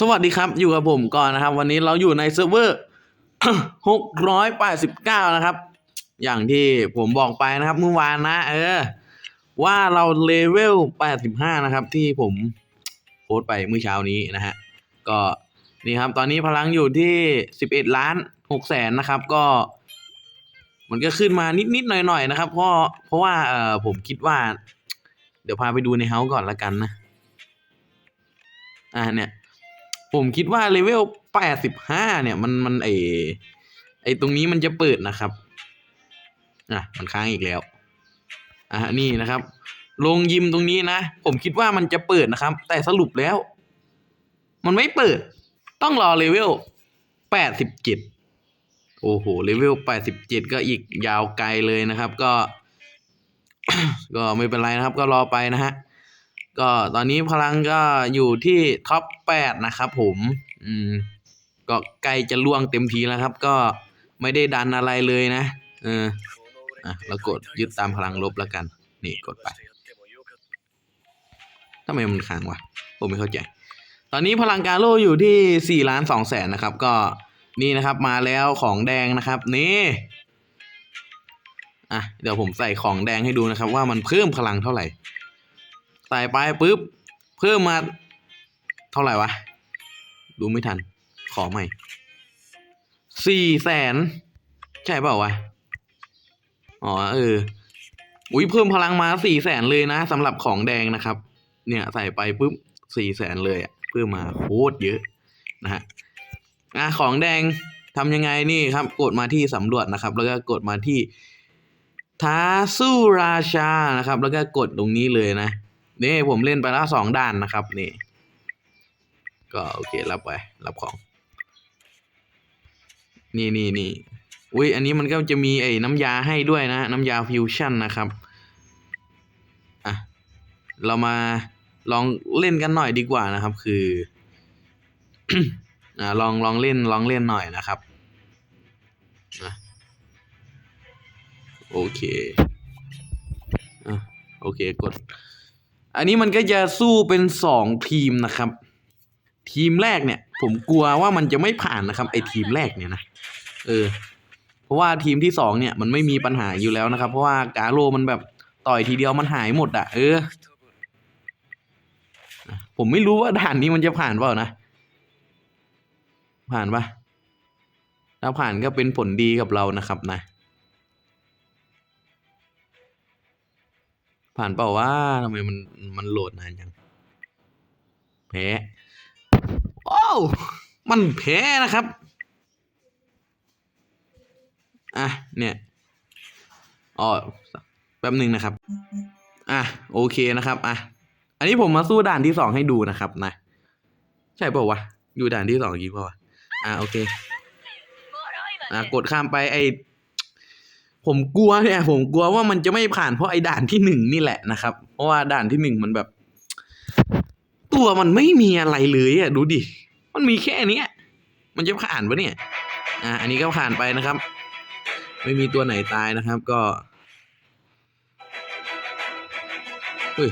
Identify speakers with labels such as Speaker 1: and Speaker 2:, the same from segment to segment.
Speaker 1: สวัสดีครับ อยู่กับผมก่อนนะครับ วันนี้เราอยู่ในเซิร์ฟเวอร์689นะครับ อย่างที่ผมบอกไปนะครับเมื่อวานนะ เออ ว่าเราเลเวล85นะครับ ที่ผมโพสต์ไปเมื่อเช้านี้นะฮะ ก็นี่ครับ ตอนนี้พลังอยู่ที่11ล้าน6แสนนะครับ ก็ มันก็ขึ้นมานิดๆหน่อยๆนะครับ เพราะเพราะว่าเออผมคิดว่า เดี๋ยวพาไปดูในเฮาส์ก่อนละกันนะ อ่าเนี่ย ผมคิดว่าเลเวลแปดสิบห้าเนี่ยมันมันไอไอตรงนี้มันจะเปิดนะครับ อะมันค้างอีกแล้ว อะนี่นะครับลงยิมตรงนี้นะ ผมคิดว่ามันจะเปิดนะครับ แต่สรุปแล้ว มันไม่เปิด ต้องรอเลเวลแปดสิบเจ็ดโอ้โหเลเวลแปดสิบเจ็ดก็อีกยาวไกลเลยนะครับ ก็ ก็ไม่เป็นไรนะครับ ก็รอไปนะฮะ ก็ตอนนี้พลังก็อยู่ที่ท็อปแปดนะครับผมอืมก็ใกล้จะล่วงเต็มทีแล้วครับ ก็ไม่ได้ดันอะไรเลยนะ เอออะแล้วกดยึดตามพลังลบแล้วกัน นี่กดไปทำไมมันค้างวะผมไม่เข้าใจ ตอนนี้พลังการโลอยู่ที่สี่ล้านสองแสนนะครับ ก็นี่นะครับมาแล้วของแดงนะครับ นี่อะเดี๋ยวผมใส่ของแดงให้ดูนะครับ ว่ามันเพิ่มพลังเท่าไหร่ ใส่ไปปุ๊บ เพิ่มมา เท่าไหร่วะ ดูไม่ทัน ขอใหม่สี่แสนใช่เปล่าวะ อ๋อเออ อุ้ยเพิ่มพลังมาสี่แสนเลยนะสำหรับของแดงนะครับ เนี่ยใส่ไปปุ๊บสี่แสนเลยอะเพิ่มมาโคตรเยอะนะฮะอะของแดงทำยังไงนี่ครับ กดมาที่สำรวจนะครับ แล้วก็กดมาที่ท้าสู้ราชานะครับ แล้วก็กดตรงนี้เลยนะ นี่ผมเล่นไปแล้วสองด่านนะครับนี่ ก็โอเครับไปรับของ นี่นี่นี่อุ้ยอันนี้มันก็จะมีไอ้น้ำยาให้ด้วยนะ น้ำยาฟิวชั่นนะครับอะเรามาลองเล่นกันหน่อยดีกว่านะครับ คืออ่าลองลองเล่นลองเล่นหน่อยนะครับอะโอเคอะโอเคกด อันนี้มันก็จะสู้เป็นสองทีมนะครับ ทีมแรกเนี่ย ผมกลัวว่ามันจะไม่ผ่านนะครับ ไอทีมแรกเนี่ยนะเออ เพราะว่าทีมที่สองเนี่ยมันไม่มีปัญหาอยู่แล้วนะครับ เพราะว่ากาโลมันแบบต่อยทีเดียวมันหายหมดอะเออ ผมไม่รู้ว่าด่านนี้มันจะผ่านเปล่านะ ผ่านปะถ้าผ่านก็เป็นผลดีกับเรานะครับนะ ผ่านเปล่าว่าทำไมมันมันโหลดนานจังแพ้โอ้วมันแพ้นะครับ อะ เนี่ยอ๋อแป๊บหนึ่งนะครับ อะ โอเคนะครับ อะ อันนี้ผมมาสู้ด่านที่สองให้ดูนะครับนะ ใช่เปล่าวะ อยู่ด่านที่สองจริงเปล่าวะ อะ โอเค อะ กดข้ามไปไอ ผมกลัวเนี่ย ผมกลัวว่ามันจะไม่ผ่านเพราะไอ้ด่านที่หนึ่งนี่แหละนะครับ เพราะว่าด่านที่หนึ่งมันแบบ ตัวมันไม่มีอะไรเลยอะดูดิ มันมีแค่เนี้ยมันจะผ่านปะเนี่ย อะอันนี้ก็ผ่านไปนะครับ ไม่มีตัวไหนตายนะครับ ก็เฮ้ย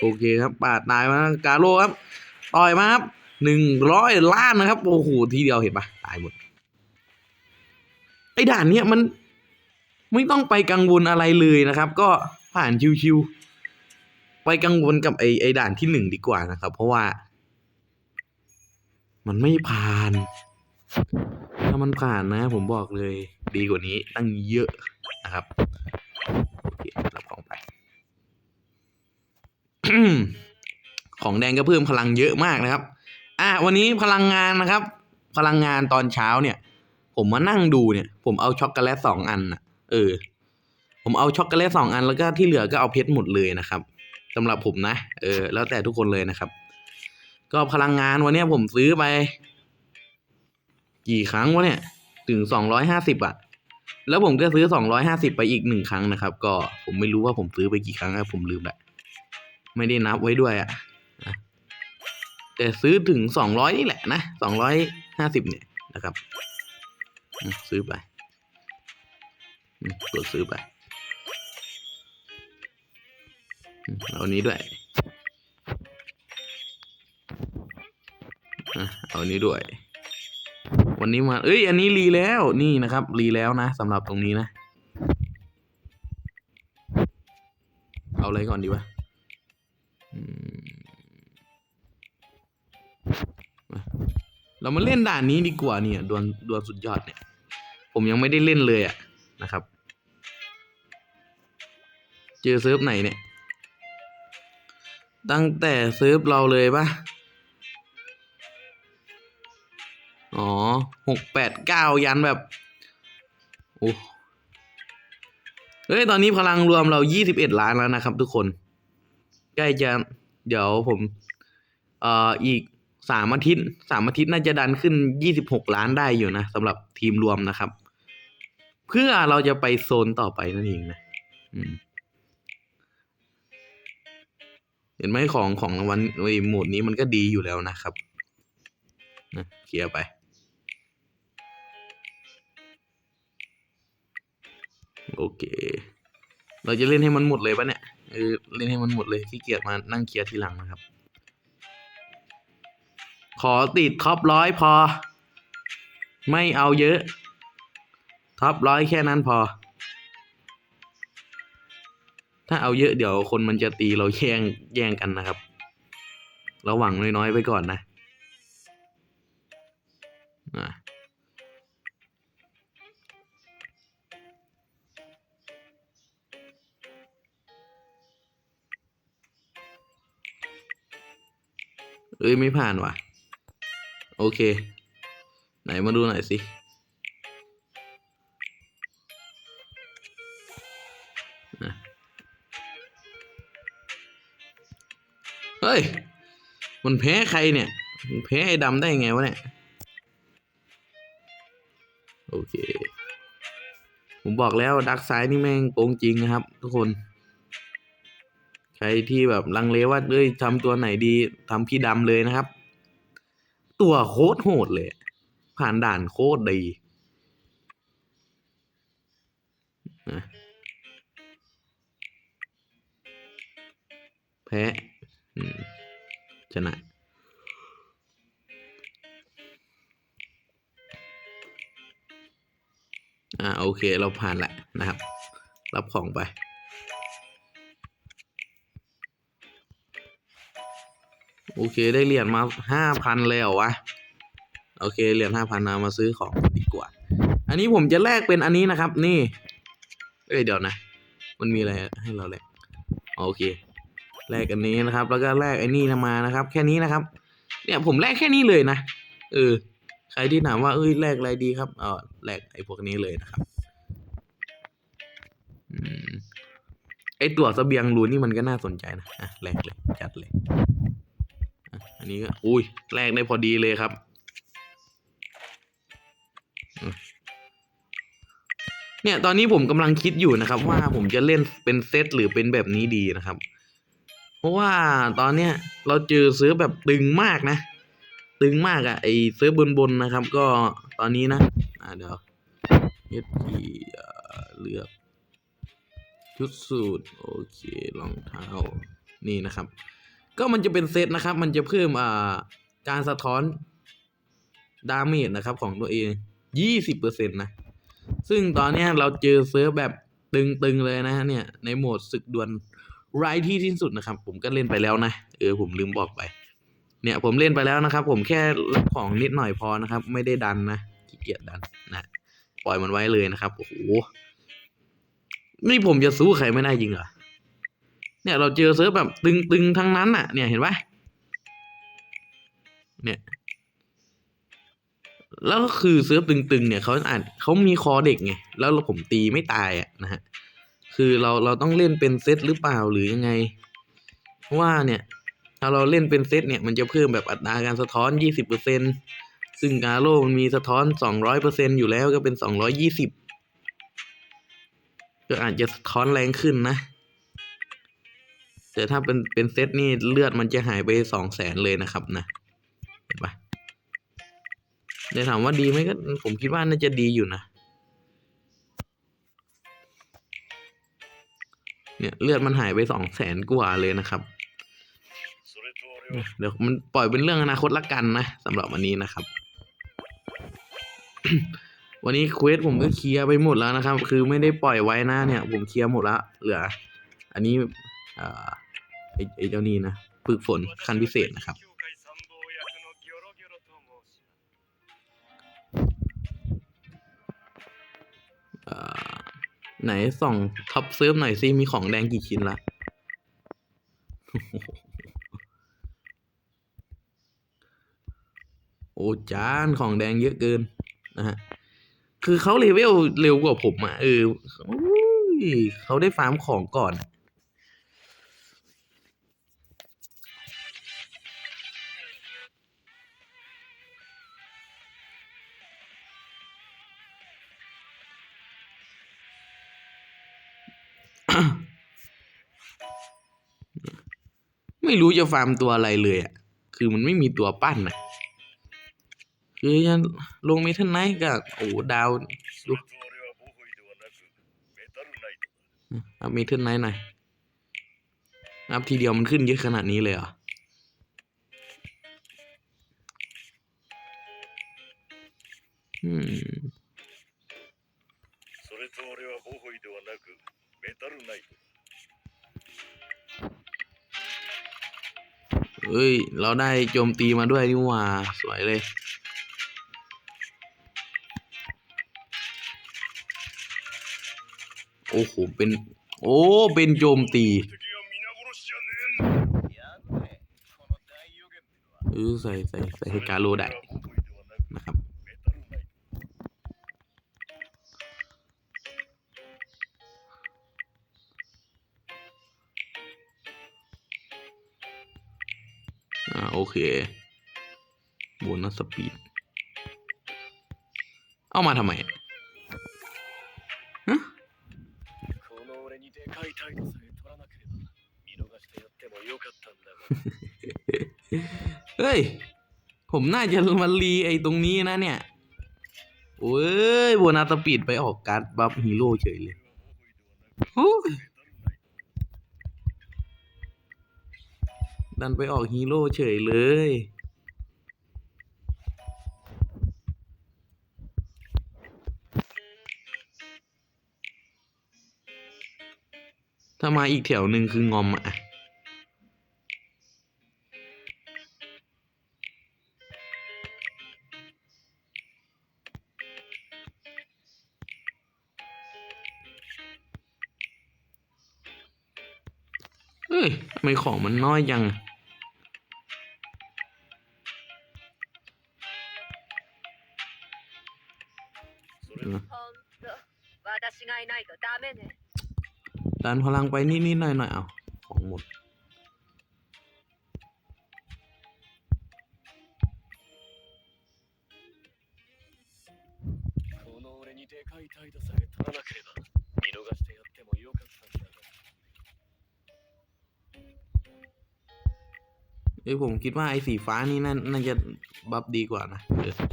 Speaker 1: โอเคครับปาดตายมากาโลครับ ต่อยมาครับหนึ่งร้อยล้านนะครับ โอ้โหทีเดียวเห็นปะตายหมด ไอ้ด่านเนี้ยมันไม่ต้องไปกังวลอะไรเลยนะครับ ก็ผ่านชิวๆไปกังวลกับไอ้ไอ้ด่านที่หนึ่งดีกว่านะครับ เพราะว่า มันไม่ผ่าน ถ้ามันผ่านนะ ผมบอกเลย ดีกว่านี้ตั้งเยอะนะครับโอเครับของไป ของแดงก็เพิ่มพลังเยอะมากนะครับ อะวันนี้พลังงานนะครับ พลังงานตอนเช้าเนี่ย ผมมานั่งดูเนี่ย ผมเอาช็อกโกแลตสองอันน่ะเออ ผมเอาช็อกโกแลตสองอันแล้วก็ที่เหลือก็เอาเพชรหมดเลยนะครับสำหรับผมนะ เออ แล้วแต่ทุกคนเลยนะครับ ก็พลังงานวันนี้ผมซื้อไป กี่ครั้งวะเนี่ย ถึงสองร้อยห้าสิบอะแล้วผมก็ซื้อสองร้อยห้าสิบไปอีกหนึ่งครั้งนะครับ ก็ผมไม่รู้ว่าผมซื้อไปกี่ครั้งอะผมลืมแหละไม่ได้นับไว้ด้วยอะอะแต่ซื้อถึงสองร้อยนี่แหละนะสองร้อยห้าสิบเนี่ยนะครับ ซื้อไปกดซื้อไปเอาอันนี้ด้วยเอาอันนี้ด้วย วันนี้มาเอ้ย อันนี้รีแล้วนี่นะครับ รีแล้วนะสำหรับตรงนี้นะ เอาอะไรก่อนดีวะเรามาเล่นด่านนี้ดีกว่าเนี่ยดวลดวลสุดยอดเนี่ย ผมยังไม่ได้เล่นเลยอะนะครับ เจอเซิร์ฟไหนเนี่ย ตั้งแต่เซิร์ฟเราเลยปะอ๋อหกแปดเก้ายันแบบโอ้เฮ้ย ตอนนี้พลังรวมเรายี่สิบเอ็ดล้านแล้วนะครับทุกคน ใกล้จะ เดี๋ยวผมเอ่ออีกสามอาทิตย์สามอาทิตย์น่าจะดันขึ้นยี่สิบหกล้านได้อยู่นะสำหรับทีมรวมนะครับ เพื่อเราจะไปโซนต่อไปนั่นเองนะเห็นไหมของของรางวัลไอ้โหมดนี้มันก็ดีอยู่แล้วนะครับนะเคลียร์ไปโอเค เราจะเล่นให้มันหมดเลยปะเนี่ยเออเล่นให้มันหมดเลยขี้เกียจมานั่งเคลียร์ทีหลังนะครับ ขอติดท็อปร้อยพอ ไม่เอาเยอะ ท็อปร้อยแค่นั้นพอ ถ้าเอาเยอะเดี๋ยวคนมันจะตีเราแย่งแย่งกันนะครับเราหวังน้อยๆไปก่อนนะอะเอ้ยไม่ผ่านว่ะ โอเค ไหนมาดูหน่อยสิ มันแพ้ใครเนี่ย มันแพ้ไอ้ดำได้ไงวะเนี่ย โอเค ผมบอกแล้วดักซ้ายนี่แม่งโกงจริงนะครับ ทุกคน ใครที่แบบลังเลว่าเอ้ยทำตัวไหนดีทำพี่ดำเลยนะครับ ตัวโคตรโหดเลย ผ่านด่านโคตรดีนะแพ้ ชนะ อ่าโอเคเราผ่านแหละนะครับ รับของไป โอเคได้เหรียญมาห้าพันเลยเหรอวะ โอเคเหรียญห้าพันเอามาซื้อของดีกว่า อันนี้ผมจะแลกเป็นอันนี้นะครับ นี่ เอ้ยเดี๋ยวนะ มันมีอะไรให้เราแลกโอเค แลกอันนี้นะครับ แล้วก็แลกไอ้นี่มานะครับ แค่นี้นะครับ เนี่ยผมแลกแค่นี้เลยนะเออใครที่ถามว่าเอ้ยแลกอะไรดีครับเออแลกไอ้พวกนี้เลยนะครับอืมไอ้ตัวเสบียงรูนี่มันก็น่าสนใจนะอะแลกเลยจัดเลยอันนี้ก็อุ้ยแลกได้พอดีเลยครับเนี่ยตอนนี้ผมกำลังคิดอยู่นะครับ ว่าผมจะเล่นเป็นเซตหรือเป็นแบบนี้ดีนะครับ ราะว่าตอนเนี้ยเราเจอซื้อแบบตึงมากนะ ตึงมากอะ่ะไอเซิร์ฟบนๆนนะครับ ก็ตอนนี้นะอ่าเดี๋ยวเอทีเลือก ชุดสูตรโอเครองเท้านี่นะครับ ก็มันจะเป็นเซตนะครับ มันจะเพิ่มอ่าการสะท้อนดาเมจนะครับของตัวเองยี่สิบเปอร์เซ็นต์นะ ซึ่งตอนเนี้ยเราเจอเซิร์ฟแบบตึงๆเลยนะฮะเนี่ย ในโหมดศึกดวล ไร้ที่สิ้นสุดนะครับ ผมก็เล่นไปแล้วนะ เออผมลืมบอกไป เนี่ยผมเล่นไปแล้วนะครับ ผมแค่รับของนิดหน่อยพอนะครับ ไม่ได้ดันนะขี้เกียจดันนะปล่อยมันไว้เลยนะครับโอ้โหนี่ผมจะสู้ใครไม่ได้จริงเหรอเนี่ยเราเจอเซิร์ฟแบบตึงๆทั้งนั้นอะ เนี่ยเห็นปะเนี่ยแล้วก็คือเซิร์ฟตึงๆเนี่ยเขาอาจเขามีคอเด็กไงแล้วผมตีไม่ตายอะนะฮะ คือเราเราต้องเล่นเป็นเซตหรือเปล่าหรือยังไง เพราะว่าเนี่ย ถ้าเราเล่นเป็นเซตเนี่ยมันจะเพิ่มแบบอัตราการสะท้อน 20%ซึ่งกาโร่มันมีสะท้อน 200%อยู่แล้วก็เป็น 220 ก็อาจจะสะท้อนแรงขึ้นนะ แต่ถ้าเป็นเป็นเซตนี่เลือดมันจะหายไปสองแสนเลยนะครับนะเห็นปะเดี๋ยวถามว่าดีไหมก็ผมคิดว่าน่าจะดีอยู่นะ เนี่ยเลือดมันหายไปสองแสนกว่าเลยนะครับ เดี๋ยวมันปล่อยเป็นเรื่องอนาคตละกันนะสำหรับวันนี้นะครับ วันนี้เควสผมก็เคลียร์ไปหมดแล้วนะครับ คือไม่ได้ปล่อยไว้นะเนี่ย ผมเคลียร์หมดละเหลือ อันนี้อ่าไอไอเจ้านี่นะฝึกฝนขั้นพิเศษนะครับ ไหนส่องท็อปเซิร์ฟหน่อยซิมีของแดงกี่ชิ้นละโอ้จานของแดงเยอะเกินนะฮะคือเขาเลเวลเร็วกว่าผมอะเออเขาได้ฟาร์มของก่อน ไม่รู้จะฟาร์มตัวอะไรเลยอ่ะ คือมันไม่มีตัวปั้นนะคือยังลงเมทัลไนท์กับโอ้ดาวดูอัพเมทัลไนท์หน่อยอัพทีเดียวมันขึ้นเยอะขนาดนี้เลยเหรอ อืม
Speaker 2: それと俺はボホイではなくメタルナイト
Speaker 1: เฮ้ย เราได้โจมตีมาด้วยนี่ว่า สวยเลย โอ้โห เป็น โอ้ เป็นโจมตีเออใส่ใส่ใส่ให้กาโลได้ อ่าโอเคโบนัสสปีด เอามาทำไมฮะเฮ้ย ผมน่าจะมารีไอตรงนี้นะเนี่ยโอ้ยโบนัสสปีดไปออกการ์ดบัฟฮีโร่เฉยเลยโอ้ย ดันไปออกฮีโร่เฉยเลย ถ้ามาอีกแถวหนึ่งคืองอมอะเอ้ยทำไมของมันน้อยจัง
Speaker 2: そ
Speaker 3: ないとダメね
Speaker 1: ดันพลังไปนิดๆหน่อยๆเอาของหมด
Speaker 2: この俺にでかい態度さえ取らなければ見逃してやってもよかったんだが
Speaker 1: เอ้ยผมคิดว่าไอ้สีฟ้านี่น่าน่าจะบัฟดีกว่านะเออไ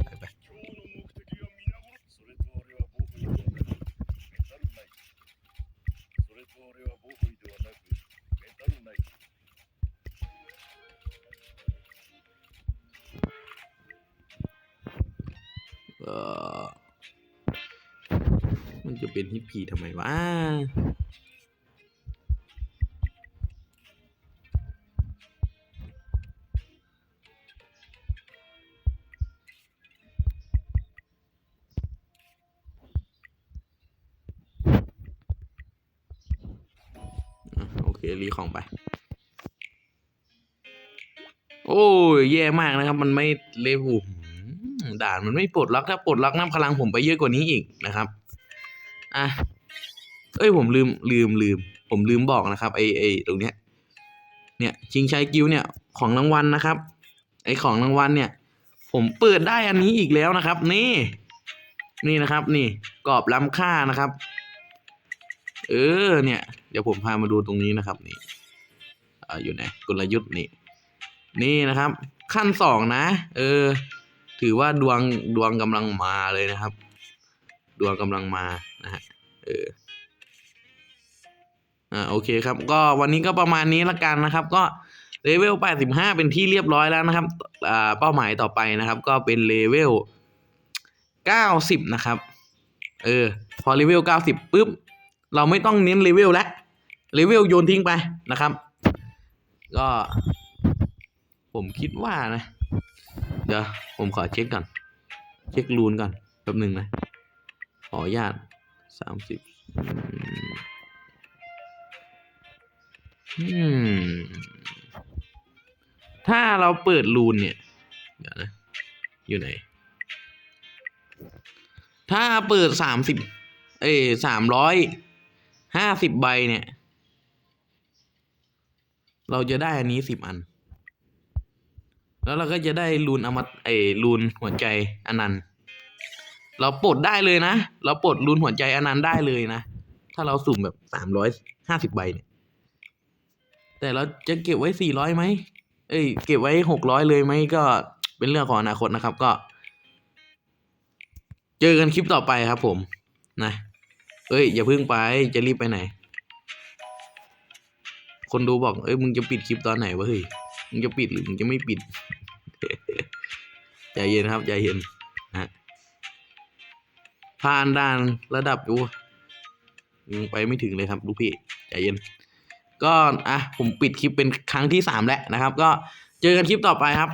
Speaker 1: เป็นฮิปพีทำไมวะโอเครีของไป โอ้ยแย่มากนะครับ มันไม่เลวหูอืมด่านมันไม่ปลดล็อกถ้าปลดล็อกน้ำพลังผมไปเยอะกว่านี้อีกนะครับ อะเอ้ยผมลืมลืมลืม ผมลืมบอกนะครับไอไอตรงเนี้ย เนี่ยชิงชัยกิวเนี่ยของรางวัลนะครับ ไอของรางวัลเนี่ย ผมเปิดได้อันนี้อีกแล้วนะครับ นี่ นี่นะครับ นี่กรอบล้ำค่านะครับ เออเนี่ย เดี๋ยวผมพามาดูตรงนี้นะครับนี่อ่าอยู่ไหนกลยุทธ์นี่ นี่นะครับ ขั้นสองนะ เออ ถือว่าดวงดวงกำลังมาเลยนะครับ ดวงกำลังมา นะฮะเอออ่าโอเคครับ ก็วันนี้ก็ประมาณนี้ละกันนะครับ ก็เลเวล 85 เป็นที่เรียบร้อยแล้วนะครับอ่าเป้าหมายต่อไปนะครับ ก็เป็นเลเวล 90 นะครับ เออ พอเลเวล 90ปุ๊บ เราไม่ต้องเน้นเลเวลแล้วเลเวลโยนทิ้งไปนะครับ ก็ ผมคิดว่านะ เดี๋ยวผมขอเช็คก่อน เช็ครูนก่อนแป๊บหนึ่งนะ ขออนุญาต สามสิบถ้าเราเปิดรูนเนี่ย เดี๋ยวนะ อยู่ไหน ถ้าเปิดสามสิบเอ้สามร้อยห้าสิบใบเนี่ย เราจะได้อันนี้สิบอัน แล้วเราก็จะได้รูนอมตเอ้รูนหัวใจอันนั้น เราปลดได้เลยนะ เราปลดรูนหัวใจอันนั้นต์ได้เลยนะ ถ้าเราสุ่มแบบสามร้อยห้าสิบใบเนี่ย แต่เราจะเก็บไว้สี่ร้อยไหม เอ้ย เก็บไว้หกร้อยเลยไหมก็เป็นเรื่องของอนาคตนะครับ ก็ เจอกันคลิปต่อไปครับ ผม นะ เอ้ย อย่าเพิ่งไป จะรีบไปไหน คนดูบอก เอ้ย มึงจะปิดคลิปตอนไหนวะเฮ้ย มึงจะปิดหรือมึงจะไม่ปิด ใจเย็นครับ ใจเย็น ผ่านด่านระดับอยู่ไปไม่ถึงเลยครับลูกพี่ใจเย็น ก็อะผมปิดคลิปเป็นครั้งที่สามแล้วนะครับ ก็เจอกันคลิปต่อไปครับ